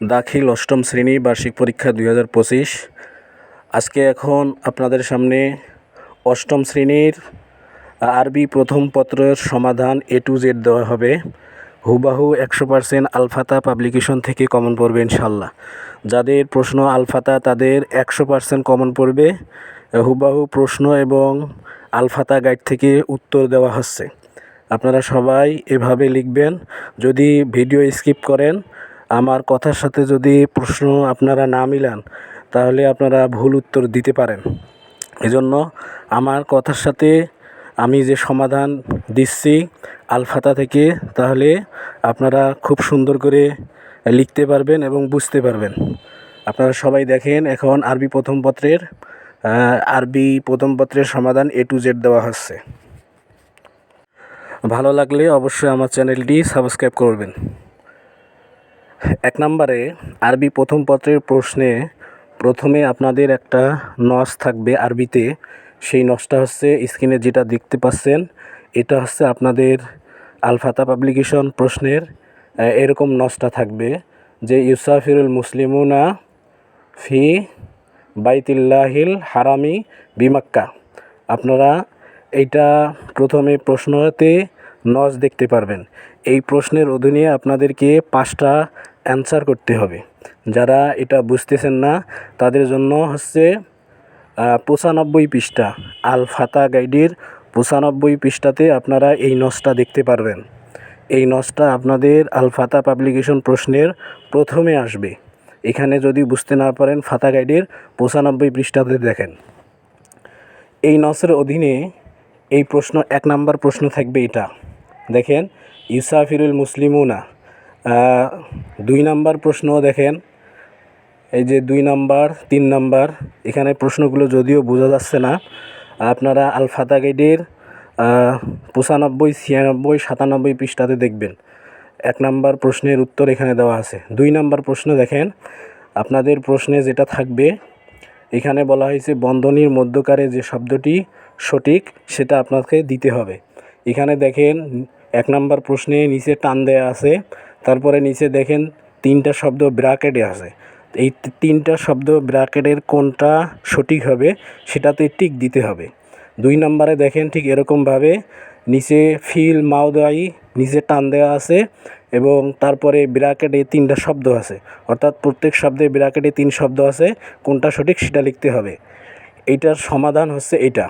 দাখিল অষ্টম শ্রেণি বার্ষিক পরীক্ষা দুই হাজার পঁচিশ। আজকে এখন আপনাদের সামনে অষ্টম শ্রেণির আরবি প্রথম পত্রের সমাধান এ টু জেড দেওয়া হবে। হুবাহু একশো পার্সেন্ট আলফাতা পাবলিকেশন থেকে কমন পড়বে ইনশাল্লাহ যাদের প্রশ্ন আলফাতা, তাদের একশো পার্সেন্ট কমন পড়বে। হুবাহু প্রশ্ন এবং আলফাতা গাইড থেকে উত্তর দেওয়া হচ্ছে। আপনারা সবাই এভাবে লিখবেন। যদি ভিডিও স্কিপ করেন আমার কথার সাথে যদি প্রশ্ন আপনারা না মিলান, তাহলে আপনারা ভুল উত্তর দিতে পারেন। এজন্য আমার কথার সাথে আমি যে সমাধান দিচ্ছি আলফাতা থেকে, তাহলে আপনারা খুব সুন্দর করে লিখতে পারবেন এবং বুঝতে পারবেন। আপনারা সবাই দেখেন, এখন আরবি প্রথম পত্রের আরবি প্রথম পত্রের সমাধান এ টু জেড দেওয়া হচ্ছে। ভালো লাগলে অবশ্যই আমার চ্যানেলটি সাবস্ক্রাইব করবেন। এক নম্বরে, আরবি প্রথম পত্রের প্রশ্নে প্রথমে আপনাদের একটা নস থাকবে আরবিতে। সেই নসটা হচ্ছে স্ক্রিনে যেটা দেখতে পাচ্ছেন, এটা হচ্ছে আপনাদের আলফাতা পাবলিকেশন প্রশ্নের এরকম নসটা থাকবে যে, ইউসাফিরুল মুসলিমুনা ফি বাইতিল্লাহিল হারামি বিমাক্কা। আপনারা এইটা প্রথমে প্রশ্নতে নজ দেখতে পারবেন। এই প্রশ্নের অধীনে আপনাদেরকে পাঁচটা অ্যান্সার করতে হবে। যারা এটা বুঝতেছেন না, তাদের জন্য হচ্ছে পঁচানব্বই পৃষ্ঠা, আল ফাতা গাইডের পঁচানব্বই পৃষ্ঠাতে আপনারা এই নসটা দেখতে পারবেন। এই নসটা আপনাদের আল ফাতা পাবলিকেশন প্রশ্নের প্রথমে আসবে। এখানে যদি বুঝতে না পারেন, ফাতা গাইডের পঁচানব্বই পৃষ্ঠাতে দেখেন। এই নসের অধীনে এই প্রশ্ন, এক নাম্বার প্রশ্ন থাকবে এটা। দেখেন ইউসাফিরুল মুসলিমুনা। দুই নাম্বার প্রশ্ন দেখেন, এই যে দুই নাম্বার, তিন নাম্বার, এখানে প্রশ্নগুলো যদিও বোঝা যাচ্ছে না। আপনারা আল ফাতা গাইডের পঁচানব্বই, ছিয়ানব্বই, সাতানব্বই পৃষ্ঠাতে দেখবেন। এক নাম্বার প্রশ্নের উত্তর এখানে দেওয়া আছে। দুই নাম্বার প্রশ্ন দেখেন, আপনাদের প্রশ্নে যেটা থাকবে, এখানে বলা হয়েছে বন্ধনীর মধ্যকারে যে শব্দটি সঠিক, সেটা আপনাকে দিতে হবে। এখানে দেখেন এক নাম্বার প্রশ্নে নিচে টান দেয়া আছে। তারপরে নিচে দেখেন তিনটা শব্দ ব্র্যাকেটে আছে। এই তিনটা শব্দ ব্র্যাকেটের কোনটা সঠিক হবে সেটাতে টিক দিতে হবে। দুই নম্বরে দেখেন ঠিক এরকমভাবে নিচে ফিল মাউদাই নিচে টান দেওয়া আছে এবং তারপরে ব্র্যাকেটে তিনটা শব্দ আছে। অর্থাৎ প্রত্যেক শব্দে ব্র্যাকেটে তিন শব্দ আছে, কোনটা সঠিক সেটা লিখতে হবে। এইটার সমাধান হচ্ছে এইটা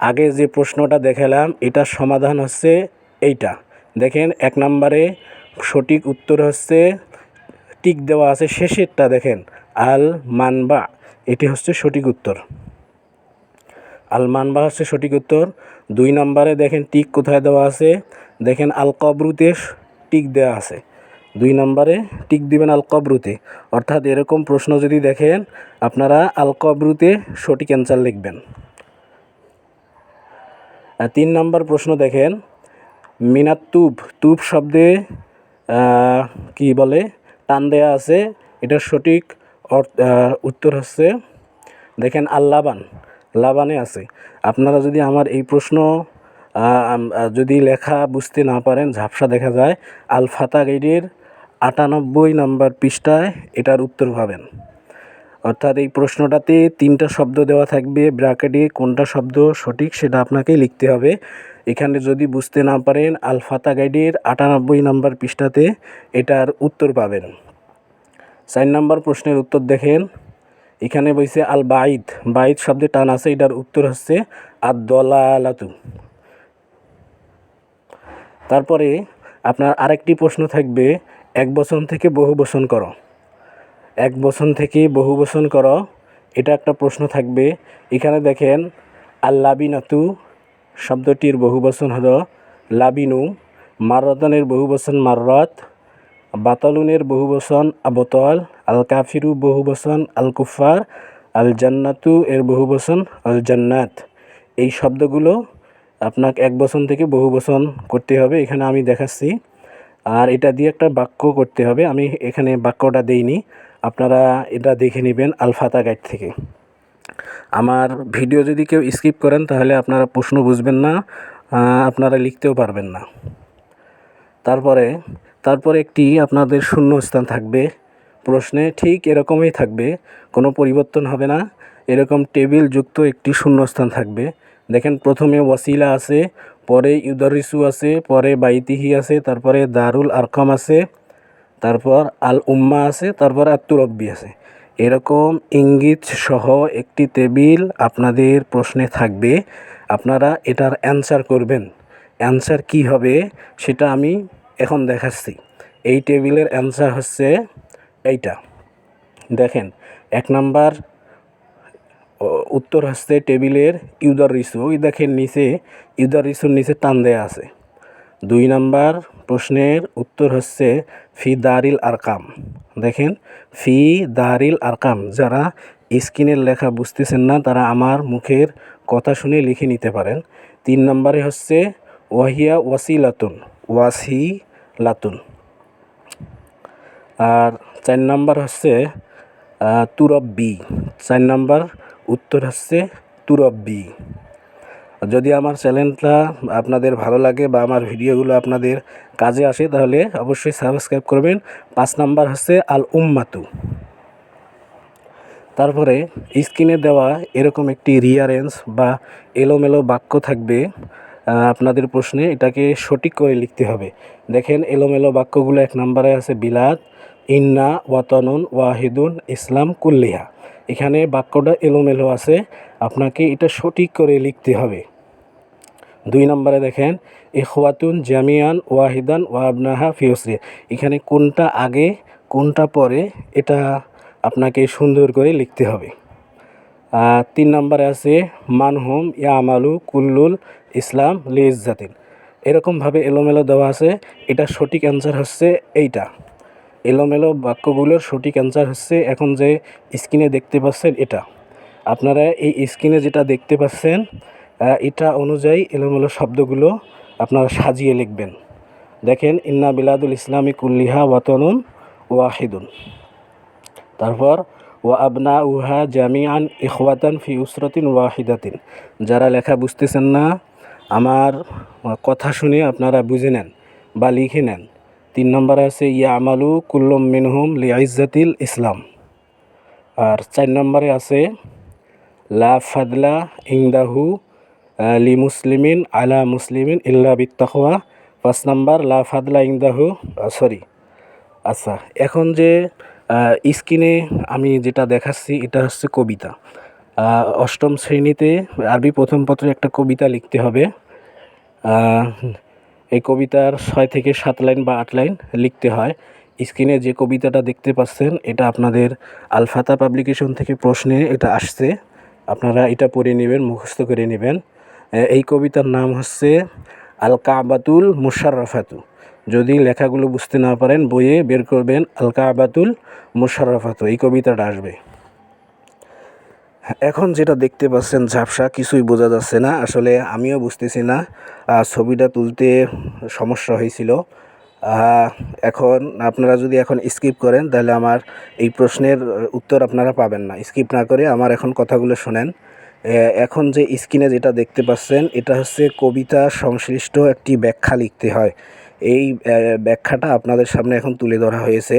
আগে যে প্রশ্নটা দেখালাম, এটার সমাধান হচ্ছে এইটা। দেখেন, এক নম্বরে সঠিক উত্তর হচ্ছে, টিক দেওয়া আছে শেষেরটা, দেখেন, আল মানবা, এটি হচ্ছে সঠিক উত্তর। আল মানবা হচ্ছে সঠিক উত্তর। দুই নম্বরে দেখেন, টিক কোথায় দেওয়া আছে? দেখেন, আল কবরুতে টিক দেওয়া আছে। দুই নম্বরে টিক দিবেন আল কবরুতে। অর্থাৎ এরকম প্রশ্ন যদি দেখেন, আপনারা আল কবরুতে সঠিক অ্যান্সার লিখবেন। তিন নম্বর প্রশ্ন দেখেন মিনাত তুব তুব শব্দে কি বলে? টান দেয়া আছে। এটার সঠিক উত্তর হচ্ছে, দেখেন আল্লাবান লাবানে। আছে। আপনারা যদি আমার এই প্রশ্ন যদি লেখা বুঝতে না পারেন, ঝাপসা দেখা যায়। আল ফাতা গাইডের আটানব্বই নম্বর পৃষ্ঠায় এটার উত্তর পাবেন। অর্থাৎ এই প্রশ্নটাতে তিনটা শব্দ দেওয়া থাকবে, ব্র্যাকেটে কোনটা শব্দ সঠিক সেটা আপনাকে লিখতে হবে। এখানে যদি বুঝতে না পারেন, আলফাতা গাইডের আটানব্বই নাম্বার পৃষ্ঠাতে এটার উত্তর পাবেন। চার নাম্বার প্রশ্নের উত্তর দেখেন। এখানে বলছে, আল বাইদ। বাইদ শব্দে টান আছে, এটার উত্তর হচ্ছে, আদ দলালাতু। তারপরে আপনার আরেকটি প্রশ্ন থাকবে, এক বচন থেকে বহু বচন করো। এক বচন থেকে বহু বচন করো, এটা একটা প্রশ্ন থাকবে। এখানে দেখেন আল্লাবিনাতু শব্দটির বহু বচন হলো লাবিনু মারতনের বহু বচন মাররত, বাতালুনের বহু বচন আবতল আল কাফিরু বহু বচন আল কুফার আল জান্নাতু এর বহু বচন আল জান্নাত এই শব্দগুলো আপনাকে এক বচন থেকে বহু বচন করতে হবে, এখানে আমি দেখাচ্ছি। আর এটা দিয়ে একটা বাক্য করতে হবে, আমি এখানে বাক্যটা দেইনি, আপনারা এটা দেখে নেবেন আলফাতা গাইড থেকে। আমার ভিডিও যদি কেউ স্কিপ করেন, তাহলে আপনারা প্রশ্ন বুঝবেন না আপনারা লিখতেও পারবেন না। তারপরে তারপরে একটি আপনাদের শূন্য স্থান থাকবে। প্রশ্নে ঠিক এরকমই থাকবে, কোনো পরিবর্তন হবে না। এরকম টেবিল যুক্ত একটি শূন্যস্থান থাকবে। দেখেন, প্রথমে ওয়াসিলা আছে, পরে ইউদারিসু আছে, পরে বাইতিহি আছে, তারপরে দারুল আরকাম আছে, তারপর আল উম্মা আছে, তারপর আত্মরব্বি আছে। এরকম ইঙ্গিত সহ একটি টেবিল আপনাদের প্রশ্নে থাকবে। আপনারা এটার অ্যান্সার করবেন। অ্যান্সার কি হবে সেটা আমি এখন দেখাচ্ছি। এই টেবিলের অ্যান্সার হচ্ছে এইটা। দেখেন, এক নাম্বার উত্তর হচ্ছে টেবিলের ইউদার রিসু। ওই দেখেন নিচে ইউদার রিসুর নিচে টান দেয়া আছে। দুই নাম্বার প্রশ্নের উত্তর হচ্ছে ফি দারিল আরকাম। দেখেন, ফি দারিল আরকাম, যারা স্ক্রিনের লেখা বুঝতেছেন না, তারা আমার মুখের কথা শুনে লিখে নিতে পারেন। তিন নম্বরে হচ্ছে, ওয়াহিয়া ওয়াসিলাতুন ওয়াসি লাতুন আর চার নম্বর হচ্ছে তুরব্বি। চার নম্বর উত্তর হচ্ছে তুরব্বি। যদি আমার চ্যানেলটা আপনাদের ভালো লাগে বা আমার ভিডিওগুলো আপনাদের কাজে আসে, তাহলে অবশ্যই সাবস্ক্রাইব করবেন। পাঁচ নাম্বার হচ্ছে আল উম্মাতু তারপরে স্ক্রিনে দেওয়া এরকম একটি রিয়ারেন্স বা এলোমেলো বাক্য থাকবে আপনাদের প্রশ্নে এটাকে সঠিক করে লিখতে হবে। দেখেন, এলোমেলো বাক্যগুলো এক নম্বরে আছে বিলাদ ইন্না, ওয়াতানুন, ওয়াহিদুন, ইসলাম, কুল্লিহা। এখানে বাক্যটা এলোমেলো আছে, আপনাকে এটা সঠিক করে লিখতে হবে। দুই নম্বরে দেখেন, ইখওয়াতুন জামিয়ান ওয়াহিদান ওয়াবনাহা ফিউসরি এখানে কোনটা আগে, কোনটা পরে, এটা আপনাকে সুন্দর করে লিখতে হবে। তিন নম্বরে আছে মানহুম ইয়া আমালু কুল্লুল ইসলাম লিজাতিন এরকমভাবে এলোমেলো দেওয়া আছে, এটা সঠিক অ্যান্সার হচ্ছে এইটা। এলোমেলো বাক্যগুলোর সঠিক অ্যান্সার হচ্ছে এখন যে স্ক্রিনে দেখতে পাচ্ছেন এটা। আপনারা এই স্ক্রিনে যেটা দেখতে পাচ্ছেন এটা অনুযায়ী এলোমেলো শব্দগুলো আপনারা সাজিয়ে লিখবেন। দেখেন, ইন্না বিলাদুল ইসলামী কুল্লিহা ওয়াতনুন ওয়াহিদুন। তারপর, ওয়া আবনা উহা জামিয়ান ইখওয়াতান ফি উসরতিন ওয়াহিদাতিন। যারা লেখা বুঝতেছেন না, আমার কথা শুনে আপনারা বুঝে নেন বা লিখে নেন। তিন নম্বরে আছে, ইয়া আমালু কুল্লুম মিনহুম লিআইজাতিল ইসলাম। আর চার নম্বরে আছে, লা ফাদলা ইংদাহু লি মুসলিমিন আলা মুসলিমিন ইল্লা বিত্তাকওয়া পাঁচ নাম্বার লা ফাদলা ইংদাহু সরি আচ্ছা এখন যে স্ক্রিনে আমি যেটা দেখাচ্ছি, এটা হচ্ছে কবিতা। অষ্টম শ্রেণীতে আরবি প্রথম পত্রে একটা কবিতা লিখতে হবে। এই কবিতার ছয় থেকে সাত লাইন বা আট লাইন লিখতে হয়। স্ক্রিনে যে কবিতাটা দেখতে পাচ্ছেন, এটা আপনাদের আলফাতা পাবলিকেশন থেকে প্রশ্নে এটা আসছে। আপনারা এটা পড়ে নেবেন, মুখস্থ করে নেবেন। এই কবিতার নাম হচ্ছে আল কাবাতুল মুশারফাতু যদি লেখাগুলো বুঝতে না পারেন, বইয়ে বের করবেন আল কাবাতুল মুশাররফাতু। এই কবিতাটা আসবে। এখন যেটা দেখতে পাচ্ছেন, ঝাপসা কিছুই বোঝা যাচ্ছে না। আসলে আমিও বুঝতেছি না। ছবিটা তুলতে সমস্যা হয়েছিল। এখন আপনারা যদি এখন স্কিপ করেন, তাহলে আমার এই প্রশ্নের উত্তর আপনারা পাবেন না। স্কিপ না করে আমার এখন কথাগুলো শোনেন। এখন যে স্ক্রিনে যেটা দেখতে পাচ্ছেন এটা হচ্ছে কবিতা সংশ্লিষ্ট একটি ব্যাখ্যা লিখতে হয়। এই ব্যাখ্যাটা আপনাদের সামনে এখন তুলে ধরা হয়েছে।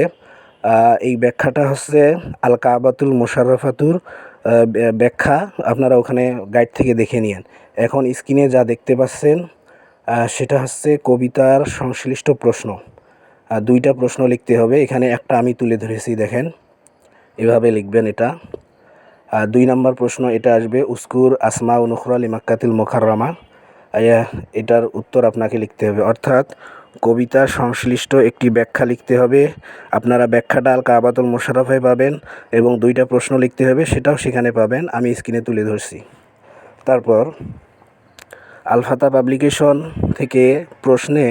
এই ব্যাখ্যাটা হচ্ছে আল কাবাতুল মোশাররফাতুর আহ, ব্যাখ্যা। আপনারা ওখানে গাইড থেকে দেখে নিন এখন স্ক্রিনে যা দেখতে পাচ্ছেন সেটা হচ্ছে কবিতার সংশ্লিষ্ট প্রশ্ন। দুইটা প্রশ্ন লিখতে হবে। এখানে একটা আমি তুলে ধরেছি দেখেন। এভাবে লিখবেন এটা। দুই নম্বর প্রশ্ন এটা আসবে, উস্কুর আসমা ও নখরাল ইমাক্কাতিল মোখাররামা এটার উত্তর আপনাকে লিখতে হবে। অর্থাৎ, কবিতা সংশ্লিষ্ট একটি ব্যাখ্যা লিখতে হবে। আপনারা ব্যাখ্যাটা আল কাবাতুল মোশারফে পাবেন এবং দুইটা প্রশ্ন লিখতে হবে, সেটাও সেখানে পাবেন। আমি স্ক্রিনে তুলে ধরছি। তারপর, আলফাতা পাবলিকেশন থেকে প্রশ্নে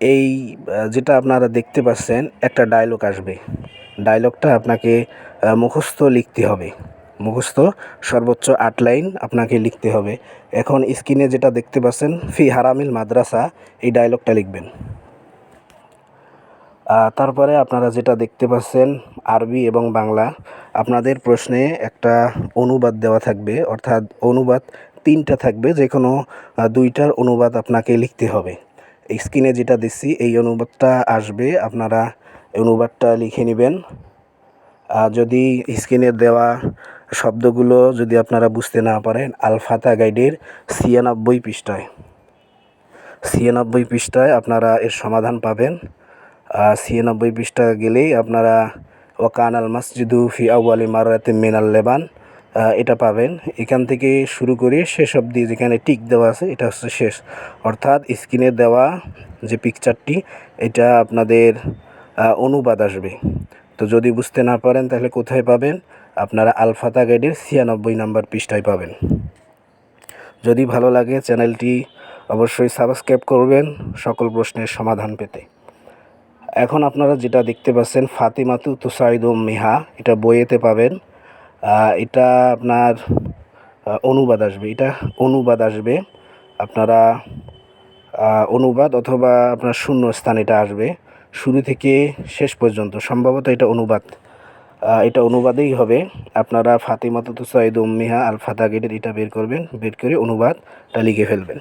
এই যেটা আপনারা দেখতে পাচ্ছেন, একটা ডায়লগ আসবে। ডায়লগটা আপনাকে মুখস্থ লিখতে হবে। মুখস্থ সর্বোচ্চ আট লাইন আপনাকে লিখতে হবে। এখন স্ক্রিনে যেটা দেখতে পাচ্ছেন, ফি হারামিল মাদ্রাসা, এই ডায়লগটা লিখবেন। তারপরে আপনারা যেটা দেখতে পাচ্ছেন, আরবি এবং বাংলা, আপনাদের প্রশ্নে একটা অনুবাদ দেওয়া থাকবে, অর্থাৎ অনুবাদ তিনটা থাকবে যে কোনো দুইটার অনুবাদ আপনাকে লিখতে হবে। স্ক্রিনে যেটা দিচ্ছি এই অনুবাদটা আসবে, আপনারা অনুবাদটা লিখে নেবেন। যদি স্ক্রিনে দেওয়া শব্দগুলো যদি আপনারা বুঝতে না পারেন, আলফাতা গাইডের ছিয়ানব্বই পৃষ্ঠায়। ছিয়ানব্বই পৃষ্ঠায় আপনারা এর সমাধান পাবেন। ছিয়ানব্বই পৃষ্ঠা গেলেই আপনারা ওকান আল মসজিদু ফি আউয়ালি মারাতে মিনাল লেবান এটা পাবেন। এখান থেকে শুরু করে শেষ অবধি যেখানে টিক দেওয়া আছে, এটা হচ্ছে শেষ। অর্থাৎ স্ক্রিনে দেওয়া যে পিকচারটি এটা আপনাদের অনুবাদ আসবে। তো যদি বুঝতে না পারেন, তাহলে কোথায় পাবেন? আপনারা আলফাতা গাইডের ছিয়ানব্বই নাম্বার পৃষ্ঠায় পাবেন। যদি ভালো লাগে, চ্যানেলটি অবশ্যই সাবস্ক্রাইব করবেন সকল প্রশ্নের সমাধান পেতে। এখন আপনারা যেটা দেখতে পাচ্ছেন ফাতিমাতু তুসাইদুম মিহা, এটা বইয়েতে পাবেন। এটা আপনার অনুবাদ আসবে। এটা অনুবাদ আসবে। আপনারা অনুবাদ অথবা আপনার শূন্য স্থান এটা আসবে। শুরু থেকে শেষ পর্যন্ত, সম্ভবত এটা অনুবাদ এটা অনুবাদেই হবে। আপনারা ফাতিমাতু তুসাইদুম মিহা আল ফাতা গেটের এটা বের করবেন, বের করে অনুবাদটা লিখে ফেলবেন।